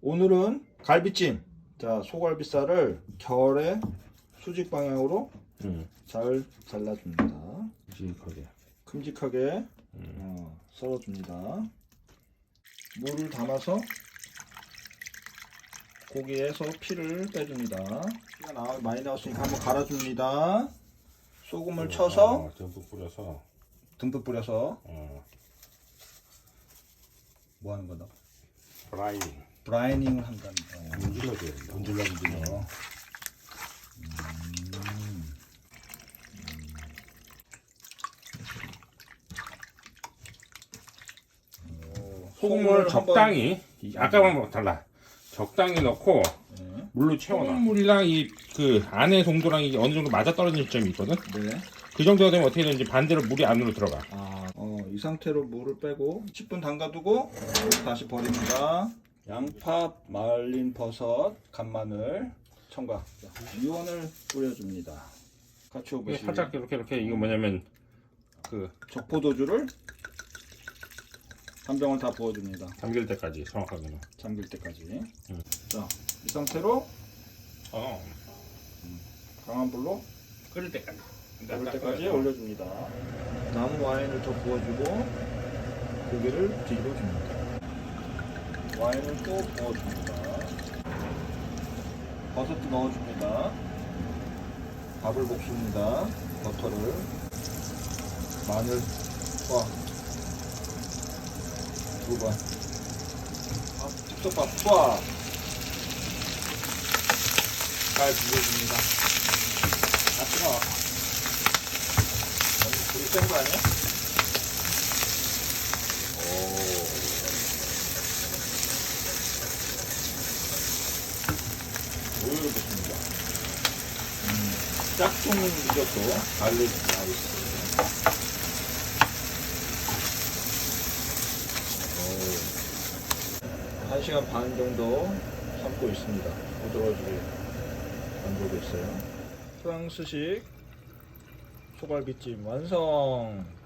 오늘은 갈비찜. 자, 소갈비살을 결에 수직 방향으로 응. 잘 잘라줍니다. 묵직하게. 큼직하게 음. 어, 썰어줍니다. 물을 담아서 고기에서 피를 빼줍니다. 피가 나, 많이 나왔으니까 한번 갈아줍니다. 소금을 쳐서 어, 듬뿍 뿌려서. 듬뿍 뿌려서 어. 뭐 하는 거다? 프라이ing. 브라이닝을 거. 문질러줘야 된다. 문질러 문질러. 소금을 적당히 이- 아까랑 뭐 달라 적당히 넣고 네. 물로 채워놔 소금물이랑 이 그 안에 정도랑 이게 어느 정도 맞아 떨어질 점이 있거든 네. 그 정도가 되면 어떻게 되는지 반대로 물이 안으로 들어가 아, 어, 이 상태로 물을 빼고 10분 담가두고 다시 버립니다. 양파, 말린 버섯, 간마늘, 청각, 유원을 뿌려줍니다. 같이 오보시 살짝 이렇게 이렇게 이거 뭐냐면 그 적포도주를 한 병을 다 부어줍니다. 잠길 때까지 정확하게는 잠길 때까지. 음. 자, 이 상태로 어 강한 불로 끓일 때까지 끓을 때까지 올려줍니다. 남은 와인을 더 부어주고 고기를 뒤로 줍니다. 와인을 또 부어줍니다. 버섯도 넣어줍니다. 밥을 볶습니다. 버터를 마늘 와두 번. 아, 즉석밥 쏴. 잘 비벼줍니다. 아 뜨거워. 너무 불이 센거 아니야? 오. 오일을 붓습니다. 음, 짝퉁 리조또 알레지 나오있어요. 한 시간 반 정도 삶고 있습니다. 부드러워지게 만들고 있어요. 프랑스식 소갈비찜 완성!